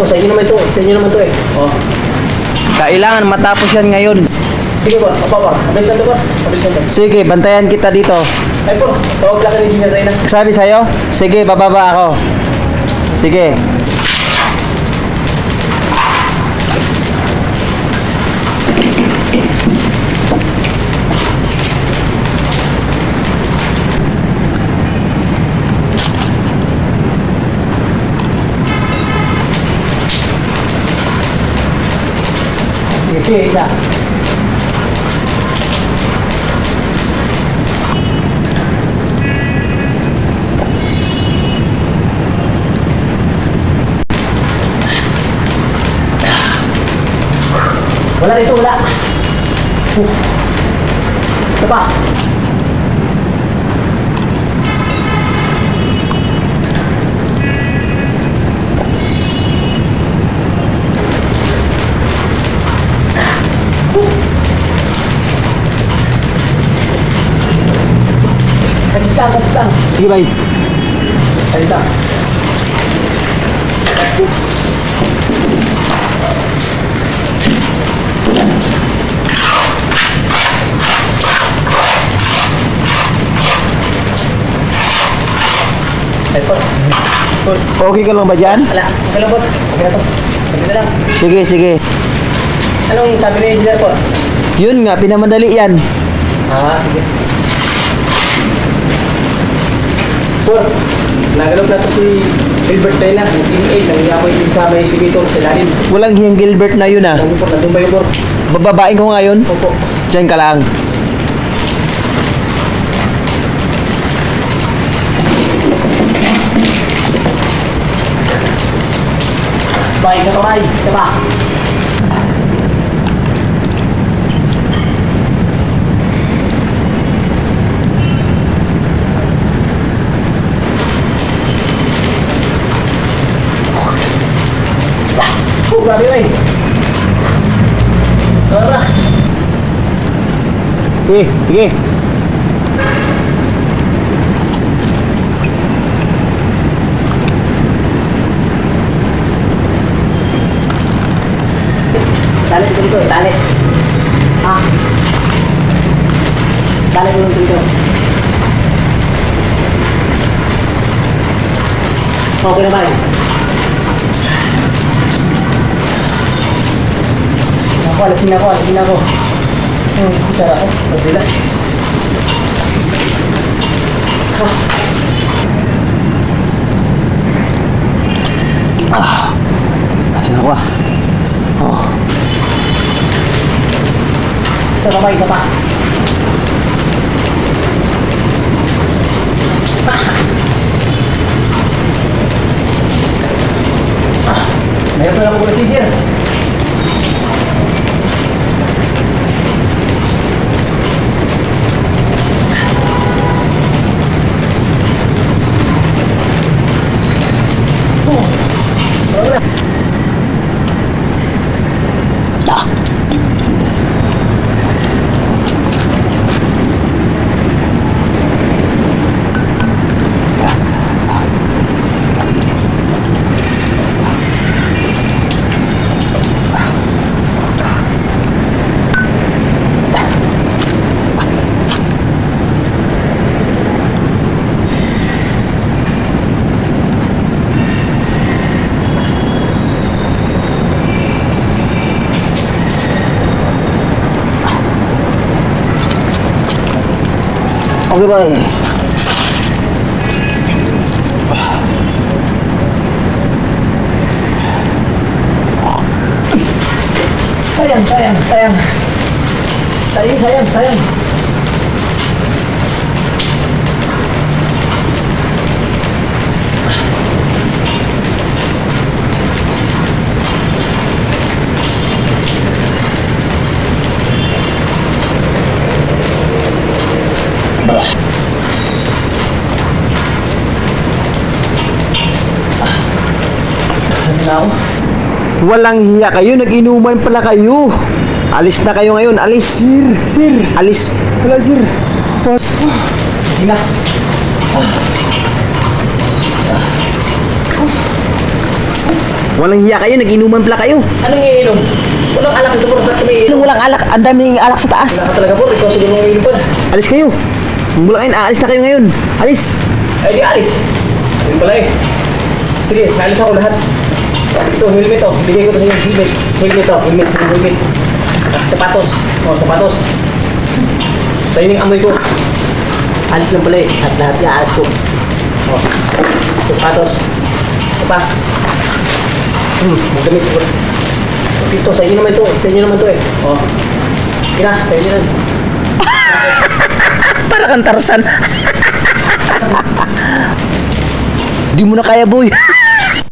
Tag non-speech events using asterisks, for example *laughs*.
Oh, sa inyo naman ito. Sa inyo naman ito eh. Oh. Kailangan matapos yan ngayon. Sige po, apa po. Kabilis lang ito po. Kabilis lang ito. Sige, bantayan kita dito. Ay po, tawag lang ka ni Engineer Reyna. Sabi sa'yo? Sige, bababa ako. Sige. Sige, isa. Wala dito, wala. Uh. Isa. Lang, kapit lang. Sige, bay. Ay po. Po. Okay ka lang ba dyan? Ala, okay lang po. Okay na to. Okay na lang. Sige, sige. Anong sabi ni engineer po? Yun nga, pinamadali yan. Ah, sige. Po, nagalap na to si Gilbert Tena, ng Team 8, nang yamoy din sa may elevator sa lalim. Walang hiyang Gilbert na yun ah. Nandun po, nandun ba yung po? Bababain ko ngayon. Opo. Diyan ka lang. Ba, isa pa ba? Isa pa. Yun eh. Tara. Sige, sige. Dali dito dali. Ah. Dali dito dito. Okay na ba? Ako, alasin ako, alasin ako. Hmm, kutsara ko. Pagdila. Asan ako ah? Oh. Isa pa ba? Isa pa. Ah, Mayroon na po na sisir. Oh, 好的吧啊好嗯加油加油加油加油加 Ako. Walang hiya kayo, nag-inuman pala kayo. Alis na kayo ngayon, alis. Sir, sir. Alis. Wala, sir. Sige na. Walang hiya kayo, nag-inuman pala kayo. Anong iinom? Walang alak dito, Por. Saan kami iinom? Walang alak, ang daming alak sa Wala taas. ka talaga, Por. Ikaw siguro ang iinom, Por. Alis kayo. Mula ngayon, aalis na kayo ngayon. Alis. Ay, di alis. Yun pala eh. Sige, naalis ako lahat. Ito, helmet oh. Bigay ko to sa inyo. Helmet. Helmet oh. Helmet. Helmet. At sapatos. Oh, sapatos. Tayo yung amoy ko. Alis lang pala eh. At lahat iaalis ko. Oh. Ito, sapatos. Ito pa. Hmm, magamit ko. Ito, sa inyo naman ito. Sa inyo naman ito eh. Oh. Kina, sa inyo naman. *laughs* Para kang tarsan. *laughs* Di mo na kaya, boy. *laughs*